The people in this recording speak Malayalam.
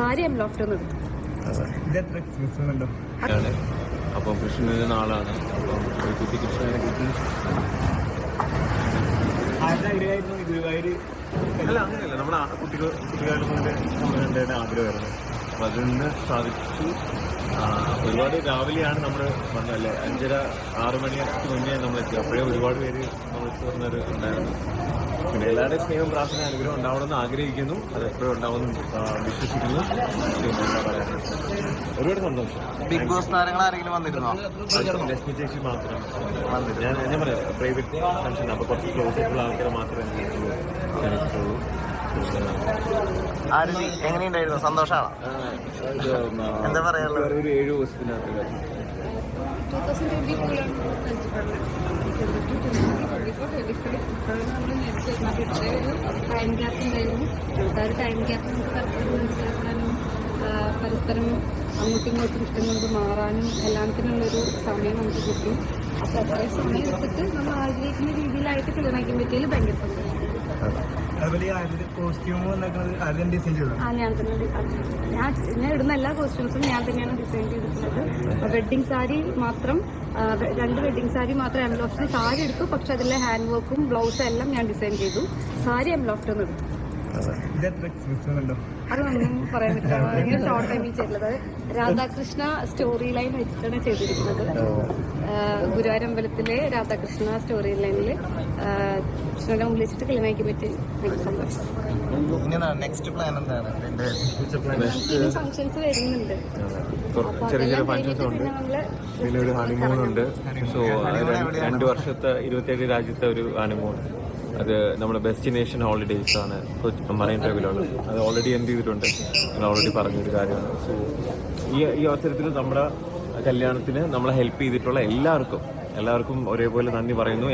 സാരി എം ലോഫ്റ്റ് എത്ര എക്സ്പെൻസീവ് അപ്പം കൃഷ്ണന് നാളാണ്. അപ്പം കുട്ടി കൃഷ്ണനെ കിട്ടി. അല്ല അങ്ങനെയല്ല. നമ്മുടെ ആ കുട്ടികൾ കുട്ടികളുടെ ആഗ്രഹമായിരുന്നു. അപ്പം അതിൽ സാധിച്ചു ഒരുപാട് രാവിലെയാണ് നമ്മൾ വന്നല്ലേ അഞ്ചര ആറ് മണിക്ക് മുന്നേ നമ്മൾ എത്തി അപ്പോഴേ ഒരുപാട് പേര് നമ്മൾ വന്നവർ ഉണ്ടായിരുന്നു. പിന്നെ എല്ലാവരുടെയും സ്നേഹം പ്രാർത്ഥന അനുഗ്രഹം ഉണ്ടാവണമെന്ന് ആഗ്രഹിക്കുന്നു. അത് എപ്പോഴും ഉണ്ടാവുമെന്ന് വിശ്വസിക്കുന്നു. ഒരുപാട് സന്തോഷം. ബിഗ് ബോസ് താരങ്ങൾ ആരെങ്കിലും വന്നിരുന്നോ? ലക്ഷ്മി ചേച്ചി മാത്രം. ഞാൻ എന്നെ പറയാം. പ്രൈവറ്റ് ഫംഗ്ഷൻ അപ്പൊ കുറച്ച് ക്ലോസ് ആയിട്ടുള്ള ആൾക്കാർ മാത്രമേ ആരും എങ്ങനെയുണ്ടായിരുന്നു? ആ, എന്താ? ഒരു ഒരു ടൈം പരസ്പരം അങ്ങോട്ടും ഇങ്ങോട്ടും ഇഷ്ടം കൊണ്ട് മാറാനും എല്ലാത്തിനുള്ളൊരു സമയം നമുക്ക് കിട്ടും അപ്പോൾ അത്രയും സമയം എടുത്തിട്ട് നമ്മൾ ആഗ്രഹിക്കുന്ന രീതിയിലായിട്ട് പറ്റിയതിൽ ഭയങ്കര സന്തോഷം ഞാൻ ഞാൻ ഇടുന്ന എല്ലാ കോസ്റ്റ്യൂംസും ഞാൻ തന്നെയാണ് ഡിസൈൻ ചെയ്തിട്ടുള്ളത്. വെഡ്ഡിങ് സാരി മാത്രം രണ്ട് വെഡ്ഡിങ് സാരി മാത്രം എം ലോഫ്റ്റിന് സാരി എടുത്തു. പക്ഷെ അതിലെ ഹാൻഡ് വർക്കും ബ്ലൗസും എല്ലാം ഞാൻ ഡിസൈൻ ചെയ്തു. സാരി എംലോഫ്റ്റ് എന്ന് എടുത്തു. പറയാൻ പറ്റില്ല. ഭയങ്കര ഷോർട്ട് ടൈമിൽ ചെയ്തിട്ടുള്ളത്. രാധാകൃഷ്ണ സ്റ്റോറി ലൈൻ വെച്ചിട്ടാണ് ചെയ്തിരിക്കുന്നത്. ഗുരുവാരമ്പലത്തിലെ രാധാകൃഷ്ണ സ്റ്റോറി ലൈനിൽ കൃഷ്ണനെ വിളിച്ചിട്ട് കിളിനാക്കി പറ്റി. എനിക്ക് നെക്സ്റ്റ് പ്ലാൻ എന്താണ്? ഫംഗ്ഷൻസ് വരുന്നുണ്ട്. ചെറിയ ചെറിയ ഫംഗ്ഷൻസ് ഉണ്ട്. പിന്നെ ഒരു ഹണിമൂൺ ഉണ്ട്. സോ രണ്ട് വർഷത്തെ ഇരുപത്തിയേഴ് രാജ്യത്തെ ഒരു ഹണിമൂൺ അത് നമ്മുടെ ഡെസ്റ്റിനേഷൻ ഹോളിഡേയ്സ് ആണ്. മറൈൻ ഡ്രൈവിലുള്ളത്. അത് ഓൾറെഡി എന്ത് ചെയ്തിട്ടുണ്ട്? ഞാൻ ഓൾറെഡി പറഞ്ഞൊരു കാര്യമാണ്. സോ ഈ ഈ അവസരത്തിൽ നമ്മുടെ കല്യാണത്തിന് നമ്മളെ ഹെൽപ്പ് ചെയ്തിട്ടുള്ള എല്ലാവർക്കും എല്ലാവർക്കും ഒരേപോലെ നന്ദി പറയുന്നു.